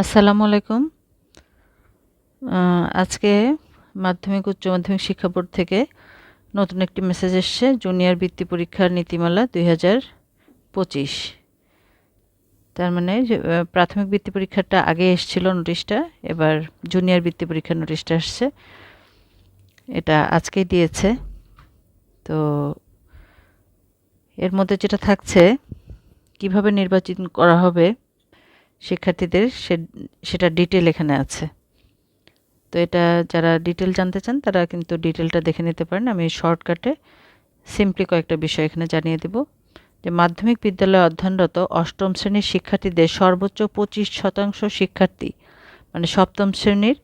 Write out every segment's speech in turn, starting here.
আসসালামু আলাইকুম। আজকে মাধ্যমিক, উচ্চ মাধ্যমিক শিক্ষা বোর্ড থেকে নতুন একটি মেসেজ এসছে জুনিয়র বৃত্তি পরীক্ষার নীতিমালা দুই হাজার পঁচিশ। তার মানে প্রাথমিক বৃত্তি পরীক্ষাটা আগে এসছিল নোটিশটা এবার জুনিয়র বৃত্তি পরীক্ষার নোটিশটা আসছে। এটা আজকেই দিয়েছে। তো এর মধ্যে যেটা থাকছে, কীভাবে নির্বাচন করা হবে শিক্ষার্থীদের সে, সেটা ডিটেল এখানে আছে। তো এটা যারা ডিটেল জানতে চান, তারা কিন্তু ডিটেলটা দেখে নিতে পারেন। আমি শর্টকাটে সিম্পলি কয়েকটা বিষয় এখানে জানিয়ে দেব। যে মাধ্যমিক বিদ্যালয়ে অধ্যয়নরত অষ্টম শ্রেণির শিক্ষার্থীদের সর্বোচ্চ পঁচিশ শতাংশ শিক্ষার্থী মানে সপ্তম শ্রেণির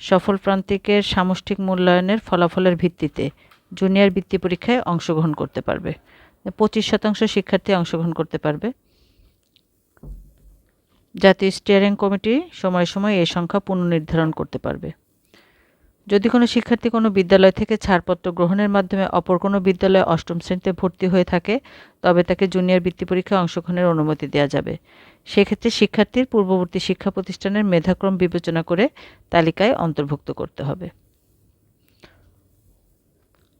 সফল প্রান্তিকের সামষ্টিক মূল্যায়নের ফলাফলের ভিত্তিতে জুনিয়র বৃত্তি পরীক্ষায় অংশগ্রহণ করতে পারবে। পঁচিশ শতাংশ শিক্ষার্থী অংশগ্রহণ করতে পারবে। জাতীয় স্টিয়ারিং কমিটি সময় সময় এই সংখ্যা পুনর্নির্ধারণ করতে পারবে। যদি কোনো শিক্ষার্থী কোনো বিদ্যালয় থেকে ছাড়পত্র গ্রহণের মাধ্যমে অপর কোনো বিদ্যালয়ে অষ্টম শ্রেণীতে ভর্তি হয়ে থাকে, তবে তাকে জুনিয়র বৃত্তি পরীক্ষায় অংশগ্রহণের অনুমতি দেওয়া যাবে। সেক্ষেত্রে শিক্ষার্থীর পূর্ববর্তী শিক্ষা প্রতিষ্ঠানের মেধাক্রম বিবেচনা করে তালিকায় অন্তর্ভুক্ত করতে হবে।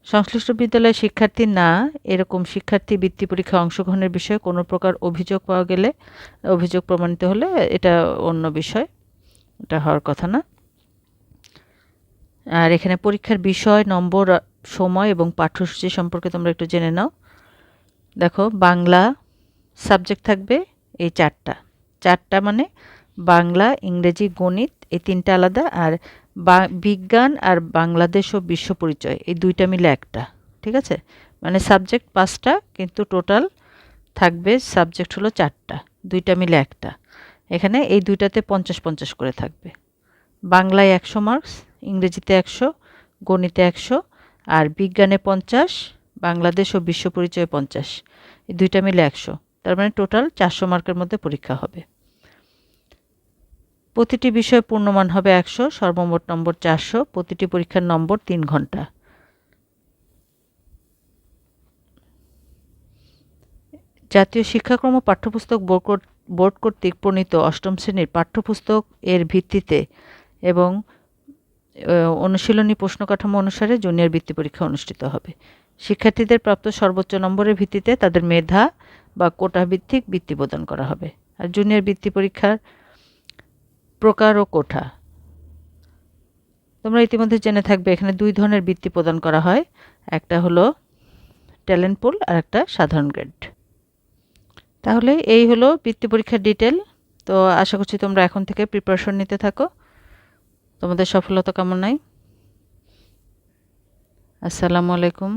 সংশ্লিষ্ট বিদ্যালয়ের শিক্ষার্থী না এরকম শিক্ষার্থী বৃত্তি পরীক্ষায় অংশগ্রহণের বিষয়ে কোনো প্রকার অভিযোগ পাওয়া গেলে, অভিযোগ প্রমাণিত হলে এটা অন্য বিষয়। এটা হওয়ার কথা না। আর এখানে পরীক্ষার বিষয়, নম্বর, সময় এবং পাঠ্যসূচি সম্পর্কে তোমরা একটু জেনে নাও। দেখো, বাংলা সাবজেক্ট থাকবে এই চারটা। চারটা মানে বাংলা, ইংরেজি, গণিত, এই তিনটা আলাদা। আর বিজ্ঞান আর বাংলাদেশ ও বিশ্ব পরিচয়, এই দুইটা মিলে একটা, ঠিক আছে? মানে সাবজেক্ট পাঁচটা, কিন্তু টোটাল থাকবে সাবজেক্ট হলো চারটা, দুইটা মিলে একটা। এখানে এই দুইটাতে পঞ্চাশ পঞ্চাশ করে থাকবে। বাংলায় একশো মার্কস, ইংরেজিতে একশো, গণিতে একশো, আর বিজ্ঞানে পঞ্চাশ, বাংলাদেশ ও বিশ্ব পরিচয় পঞ্চাশ, এই দুইটা মিলে একশো। তার মানে টোটাল চারশো মার্কের মধ্যে পরীক্ষা হবে। প্রতিটি বিষয়ে পূর্ণমান হবে একশো, সর্বমোট নম্বর চারশো, প্রতিটি পরীক্ষার নম্বর তিন ঘণ্টা। জাতীয় শিক্ষাক্রম ও পাঠ্যপুস্তক বোর্ড বোর্ড কর্তৃক প্রণীত অষ্টম শ্রেণির পাঠ্যপুস্তক এর ভিত্তিতে এবং অনুশীলনী প্রশ্ন কাঠামো অনুসারে জুনিয়র বৃত্তি পরীক্ষা অনুষ্ঠিত হবে। শিক্ষার্থীদের প্রাপ্ত সর্বোচ্চ নম্বরের ভিত্তিতে তাদের মেধা বা কোটা ভিত্তিক বৃত্তি প্রদান করা হবে। আর জুনিয়র বৃত্তি পরীক্ষার প্রকার ও কোঠা তোমরা ইতিমধ্যে জেনে থাকবে, এখানে দুই ধরনের বৃত্তি প্রদান করা হয়। একটা হলো ট্যালেন্ট পুল আর একটা সাধারণ গ্রেড। তাহলে এই হলো বৃত্তি পরীক্ষার ডিটেল তো আশা করছি তোমরা এখন থেকে প্রিপারেশন নিতে থাকো। তোমাদের সফলতা কামনায়। আসসালামু আলাইকুম।